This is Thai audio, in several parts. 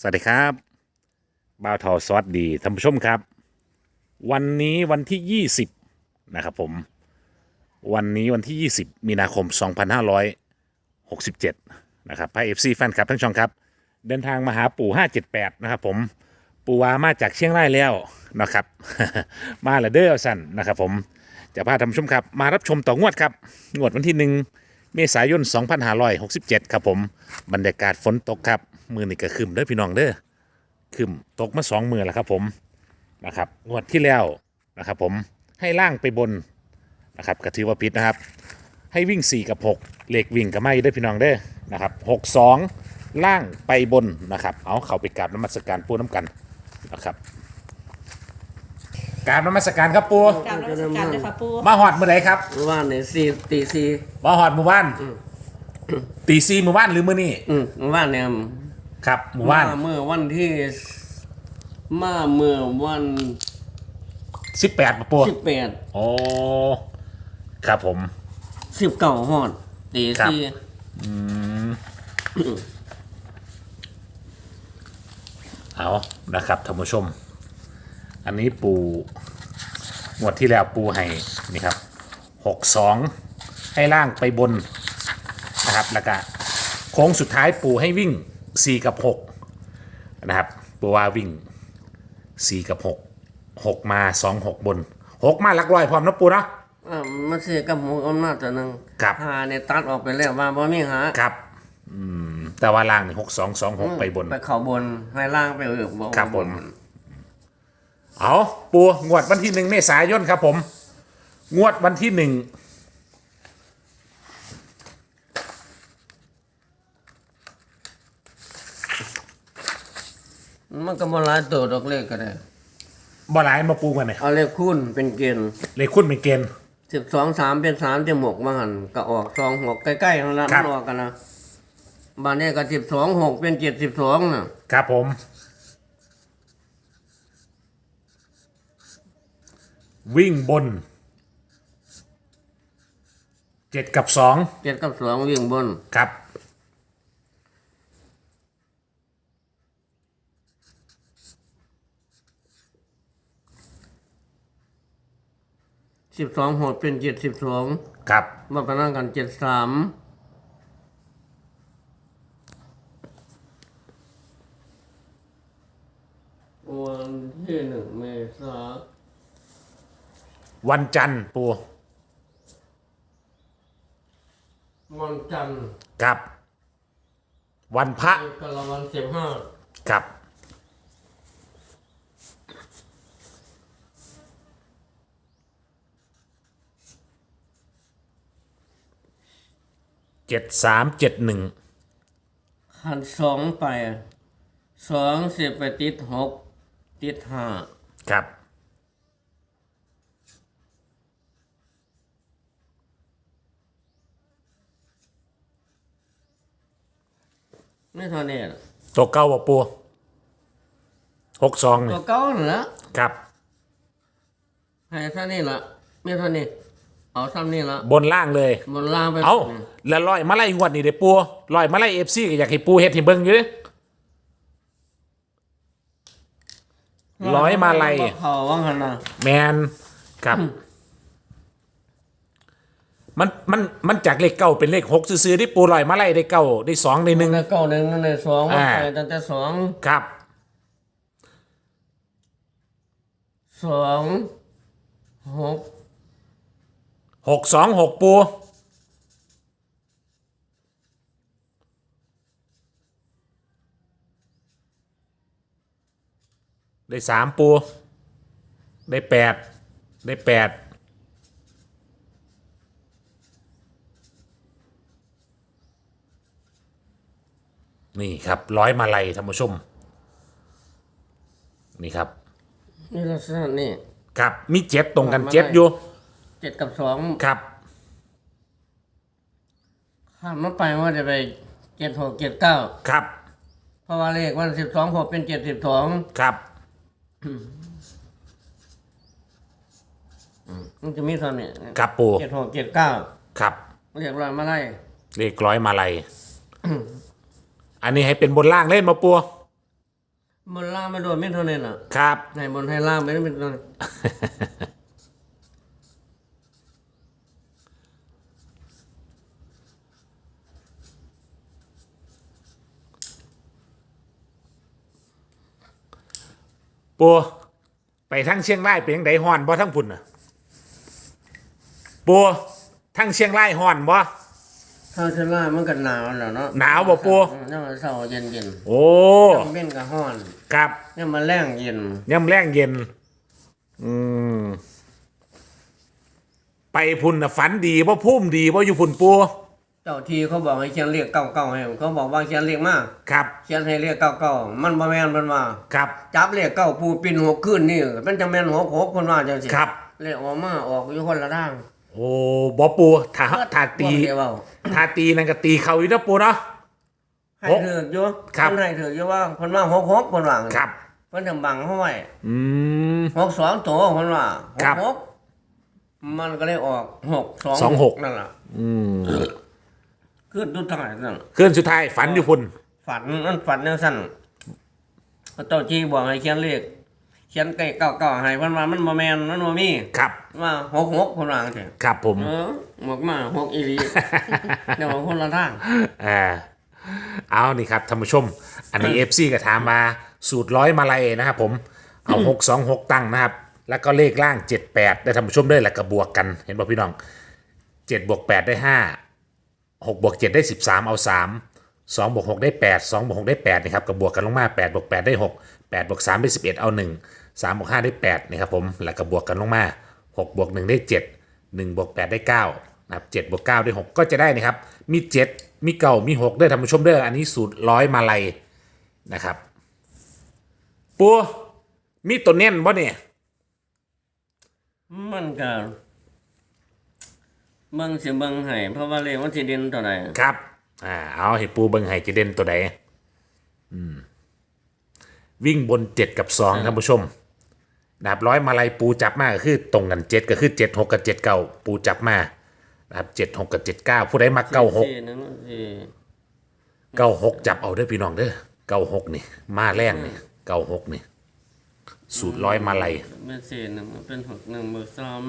สวัสดีครับบ่าวทอสวัสดีท่านผู้ชมครับ วันนี้วันที่ 20 นะครับผม วันนี้วันที่ 20 มีนาคม 2567 นะครับพายเอฟซีแฟนคลับทั้งช่องครับ เดินทางมาหาปู่ 578 นะครับผม ปู่วามาจากเชียงรายแล้วนะครับ มาและเด้อสันนะครับผม จะพาท่านผู้ชมครับ มารับชมต่องวดครับ งวดวันที่ 1 เมษายน 2567 ครับผม บรรยากาศฝนตกครับ มือนี่ก็คืมเด้อพี่น้องเด้อคืมตกมาสองมือแล้วครับผมนะครับงวดที่แล้วนะครับผมให้ล่างไปบนนะครับก็ถือว่าผิดนะครับ ให้วิ่ง 4 กับ 6 เลขวิ่งกับไม่ได้อพี่น้องเด้อนะครับ6 2 ล่างไปบนนะครับ เอาเข้าไปกราบน้ำมัสการปูน้ำกันนะครับกราบน้ำมัสการครับปูกรารรัชการเลยค่ะปูมาหอดเมื่อไหร่ครับว่าในสี่ตีสี่มาหอดหมู่บ้านตีซีหมู่บ้านหรือมื้อนี้อืมว่าเนี่ย ครับหมู่บ้านเมื่อวันที่มาเมื่อวันสิบแปดปะปูสิบแปดโอ้ครับผมสิบเก้าหอดตีครับสี่เอานะครับท่านผู้ชม อันนี้ปูงวดที่แล้วปูให้นี่ครับหกสองให้ล่างไปบนนะครับแล้วก็โค้งสุดท้ายปูให้วิ่ง สี่กับหกนะครับปูว่าวิ่งสี่กับหกหกมาสองหกบนหกมาหลักร้อยพร้อมนะปูเนาะอ่ามาเสียกับหมูอำนาจตัวหนึ่งครับหาเนี่ยตัดออกไปแล้วว่าบ่มีหาครับอืมแต่ว่าล่างนี่หกสองสองหกไปบน ไปเขาบนให้ล่างไปเอือกบ่ครับผมเอาปูงวดวันที่หนึ่งเมษายนครับผม งวดวันที่หนึ่ง มันก็บ่หลายตัวดอกเลขก็ได้ บ่หลายมาปูกันเนี่ยเอาเลขคูณเป็นเกณฑ์เลยคุณเป็นเกณฑ์ สิบสองสามเป็นสามจะหมกมาหันก็ออกสองหกใกล้ๆของเราครับออกกันนะบ้านนี้ก็สิบสองหกเป็นเจ็ดสิบสองน่ะครับผม วิ่งบนเจ็ดกับสองเจ็ดกับสองวิ่งบน ครับ สิบสองหดเป็นเจ็ดสิบสองครับมาไปนั่งกันเจ็ดสามวันที่หนึ่งเมษาวันจันทร์ปูวันจันทร์ครับ วันพระกะละวันสิบห้าครับ เจ็ดสามเจ็ดหนึ่งขันสองไปสองสิบไปติดหกติดห้าครับ ไม่เท่านี้ล่ะตัวเก้าบ่ปูหกสองตันี่วเก้าน่ะละครับ ให้เท่านี้ละไม่เท่านี้ เอาซ้ำนี่ละบนล่างเลย บนล่างไปเอาแล้วลอยมาไล่งวดนี่เด้ปูลอยมาไล่เอฟซีก็อยากให้ปูเฮ็ดให้เบิ่งอยู่เด้ร้อยมาไล่เขาว่างหันนะแมนครับ มันมันมันจากเลขเก้าเป็นเลขหกซื้อๆที่ปูลอยมาไล่ได้เก้าได้สองได้หนึ่งในเก้าหนึ่งในสองอ่าไปตั้งแต่สองครับสองหก หกสองหกปูได้สามปู ได้แปดได้แปดนี่ครับร้อยมาลัยท่านผู้ชม นี่ครับนี่ลักษณะนี่ครับมีเจ็ดตรงกันร้อยมาลัยเจ็ดอยู่ เจ็ดกับสองครับข้ามมาไปว่าจะไปเจ็ดหกเจ็ดเก้าครับเพราะว่าเลขวันสิบสองหกเป็นเจ็ดสิบสองครับมันจะมีเท่านี้ครับปูเจ็ดหกเจ็ดเก้าครับเรียกร้อยมาไล่เลขร้อยมาลัยอันนี้ให้เป็นบนล่างเล่นมาปัวบนล่างไม่โดนไม่เท่านั้นน่ะครับในบนให้ล่างไม่ได้เป็นเท่ ปูไปทั้งเชียงรายเป็นยังไงฮ้อนบ่ทั้งพุ่นน่ะปูทั้งเชียงรายฮ้อนบ่ถ้าเชล่ามันก็หนาวแล้วเนาะหนาวบ่ปู่เนี่ยมันเศร้าเย็นเย็นโอ้ๆต้องเป็นกับห้อนครับเนี่ยมันแรงเย็นย่ำแรงเย็น อืมไปพุ่นน่ะฝันดีบ่พุ่มดีบ่อยู่พุ่นปูเจ้าทีเขาบอกให้เขียนเรียกเก้าเก้าให้เขาบอกว่าเขียนเรียกมากครับ เขียนให้เรียกเก้าเก้ามันบ่แม่นเพิ่นว่าครับ จับเรียกเก้าปูปินหัวขึ้นนี่มันจะแม่นหัวหกเพิ่นว่าจังซี่ครับเรียกออกมาออกอยู่คนละทาง โอ้บ่ปูถ้าถ้าตีบ่ได้เว้าถ้าตีนั่นก็ตีเขาอยู่นะปูเนาะให้หกถือกอยู่ครับเพิ่นให้ถือกอยู่ว่าเพิ่นว่าหกหกเพิ่นว่าครับเพิ่นจะบังเฮาไว้อืมหกสองตัวเพิ่นว่าหครักบหกมันก็เลยออกหกสองสองหกนั่นล่ะอืม คือดูทางไหนนั่นเคลื่อนสุดท้ายฝันอยู่พุ่นฝันนั่นฝันจังซั่นพระเจ้าจีบอกให้เขียนเลขเขียนใกล้เก้าเก้าให้เพิ่นว่ามันบ่แม่นมันบ่มีครับว่าหกหกเพิ่นว่าจังซี่ครับผมเออหมวกมาหกอีหลีเดี๋ยวคนละทางอ่าเอานี่ครับท่านผู้ชม อันนี้เอฟซีก็ถามมาสูตรร้อยมาลัยนะครับผมเอาหกสองหกตั้งนะครับ แล้วก็เลขล่างเจ็ดแปดได้ท่านผู้ชมด้วยแล้วก็บวกกัน เห็นป่ะพี่น้องเจ็ดบวกแปดได้ห้า หกบวกเจ็ดได้สิบสามเอาสามสองบวกหกได้แปดสองบวกหกได้แปดนี่ครับก็บบวกกันลงมาแปดบวกแปดได้หกแปดบวกสามได้สิบเอ็ดเอาหนึ่งสามบวกห้าได้แปดนี่ครับผมแล้วก็บวกกันลงมาหกบวกหนึ่งได้เจ็ดหนึ่งบวกแปดได้เก้านะครับเจ็ดบวกเก้าได้หกก็จะได้นะครับมีเจ็ดมีเก้ามีหกด้วยท่านผู้ชมเด้ออันนี้สูตรร้อยมาลัยนะครับปูมีตัวเน้นบ่เนี่ยมันก็ เบิ่งสิเบิ่งให้เพราะว่าเลขมันสิเด่นเท่าใดครับ อ่า เอาให้ปูเบิงให้จะเด่นตัวใดอืม วิ่งบนเจ็ดกับสองท่านผู้ชม ดาบร้อยมาลัยปูจับมาก็คือตรงกันเจ็ดก็คือเจ็ดหกกับเจ็ดเก้าปูจับมานะครับเจ็ดหกกับเจ็ดเก้าผู้ใดมาเก้าหกสี่หนึ่งสี่เก้าหกจับเอาเด้อพี่น้องเด้อเก้าหกนี่ มาแรงนี่เก้าหกนี่ สูตรร้อยมาลัยเป็นสี่หนึ่งเป็นหกหนึ่งเบอร์สาม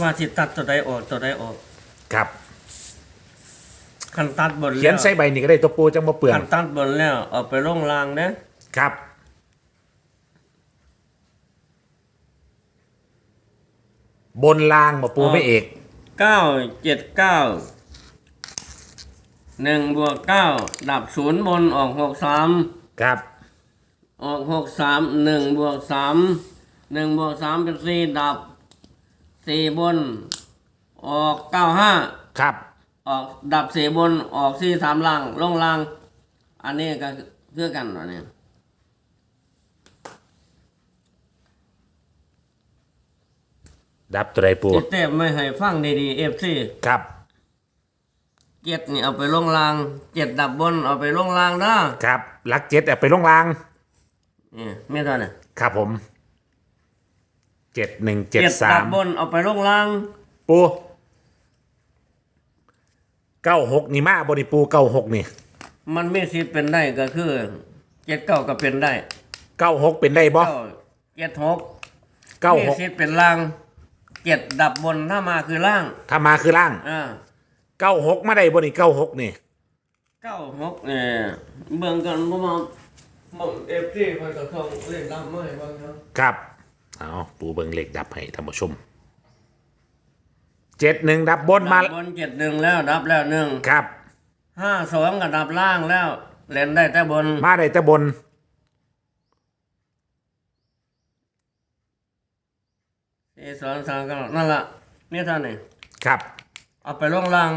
ว่าสิตัดตัวใดออกตัวใดออกครับคันตัดบนแล้วเขียนใส่ใบนี่ก็ได้ตัวปูจังมาเปลืองคันตัดบนแล้วเอาไปลงรางเด้อครับ บนล่างมาปูไม่เอกเก้าเจ็ดเก้าหนึ่งบวกเก้าดับศูนย์บนออกหกสามครับ ออกหกสามหนึ่งบวกสามหนึ่งบวกสามเป็นสี่ดับ สี่บน ออกเก้าห้าครับ ออกดับสี่บนออกสี่สามล่างลงล่าง อันนี้ก็คือกันเหรอเนี่ยดับตัวใดปูเจ็ดเต็มไม่ให้ฟังดีๆเอฟซีครับ เจ็ดนี่เอาไปลงล่างเจ็ดดับบนเอาไปลงล่างนะครับลักเจ็ดเอาไปลงราง นี่ไม่เท่านั้นครับผม เจ็ดหนึ่งเจ็ดสาดัมบบนเอาไปลงล่าง ปูเก้าหกนี่มาบริปูเก้าหกนี่มันไม่สิทธิ์เป็นได้ก็คือเจ็ดเก้าก็เป็นได้เก้าหกเป็นได้บ่เก้าเจ็ดหกเก้ามีหกสิทธิ์เป็นล่างเจ็ดดับบนถ้ามาคือล่างถ้ามาคือล่างอ่าเก้าหกมาได้บ่นี่เก้าหกนี่ เก้าหกเนี่ยเบิ่งกันประมาณมองเอฟซีไปกับทองเล่นดับไม่บางครับครับ เอาปูเบิงเหล็กดับให้ท่านผู้ชมเจ็ดหนึ่งดับบนมาดับบนเจ็ดหนึ่งแล้วดับแล้วหนึ่งครับห้าสองก็ดับล่างแล้วเล่นได้แต่บน มาได้แต่บน สี่สองสามก็นั่นละนี่เท่านี้ครับ เอาไปลงล่าง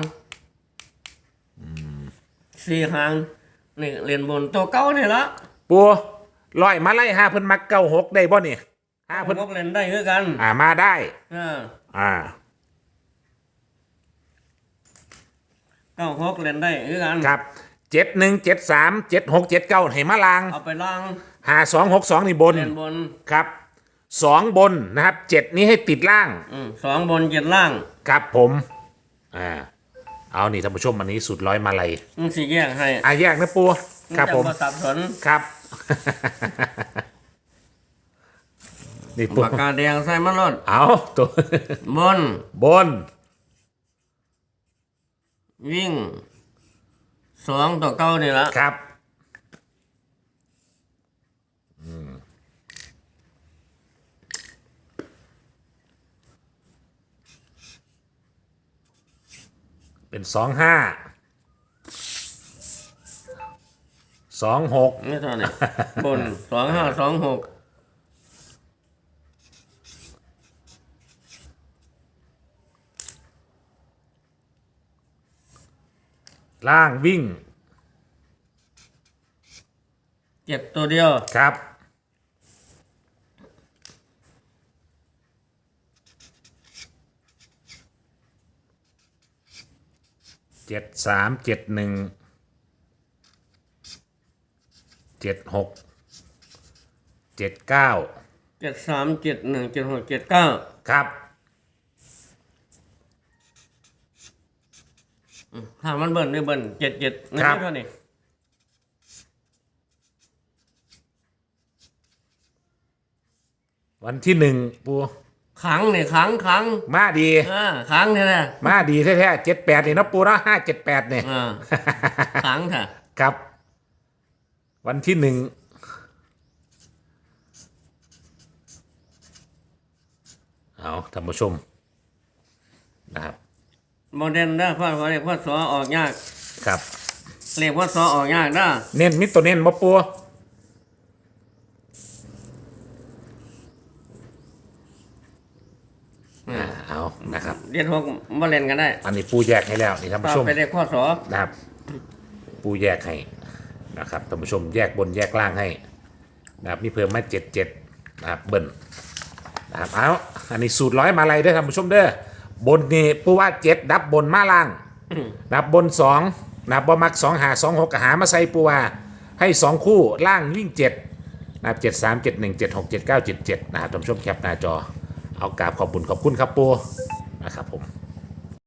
สี่หางนี่เรียนบนตัวเก้านี่ละปูลอยมาไล่ห้าเพิ่นมักเก้าหกได้บ่นี่ ห้าเพิ่นพวกเล่นได้คือกันอ่ามาได้อ่าอ่าเก้าหกเล่นได้คือกันครับเจ็ดหนึ่งเจ็ดสามเจ็ดหกเจ็ดเก้าให้มาลางเอาไปล่างหาสองหกสองนี่บนเล่นบนครับสองบนนะครับเจ็ดนี้ให้ติดล่างอืมสองบนเจ็ดล่างครับผมอ่าเอานี่ท่านผู้ชมอันนี้สูตรร้อยมาลัยมันสิแยกให้อะแยกนะปูครับผมนจะสับสนครับ นี่ปูปากกาแดงใส่มันรดเอาตัวบน บน วิ่งสองต่อเก้านี่ละครับเป็นสองห้าสองหกนี่เท่านี้บนสองห้าสองหก ล่างวิ่งเจ็บตัวเดียว ครับ เจ็ดสามเจ็ดหนึ่งเจ็ดหกเจ็ดเก้าเจ็ดสามเจ็ดหนึ่งเจ็ดหกเจ็ดเก้าครับามันเบิ่นได้เบิ่นเจ็ดเจ็ดนี่ครับ เท่านี้วันที่หนึ่งปูขังนี่ขังขังมาดี อ่าขังนี่แหละมาดีแท้ๆเจ็ดแปดนี่เนาะปูเนาะห้าเจ็ดแปดเนี่ย อ่า ขังเถอะครับ วันที่หนึ่งเอาท่านผู้ชมนะครับ โมเดลเด้อพ่อพ่อเรียกพ่อสอออกยาก ครับ เรียกพ่อสอออกยากเด้อเน้นมิตรตัวเน้นมาปัวอ่าเอานะครับ เรียนหกมาเล่นกันได้อันนี้ปูแยกให้แล้วนี่ท่านต่ผู้อชมไปเรียกพ่อสอนะครับ ปูแยกให้นะครับท่านผู้ชมแยกบนแยกล่างให้นะครับนี่เพิ่มมาเจ็ดเจ็ดนะครับเบิ้ลนะครับเอาอันนี้สูตรร้อยมาลัยเด้อท่านผู้ชมเด้อ บนนี่ปูว่าเจ็ดดับบนมาล่างนับบนสองนับบมักสองหาสองหกหามาใส่ปูว่าให้สองคู่ล่างวิ่งเจ็ดนับเจ็ดสามเจ็ดหนึ่งเจ็ดหกเจ็ดเก้าเจ็ดเจ็ดนะครับท่านผู้ชมแคปหน้าจอ เอากราบขอบบุญขอบคุณครับปูนะครับผม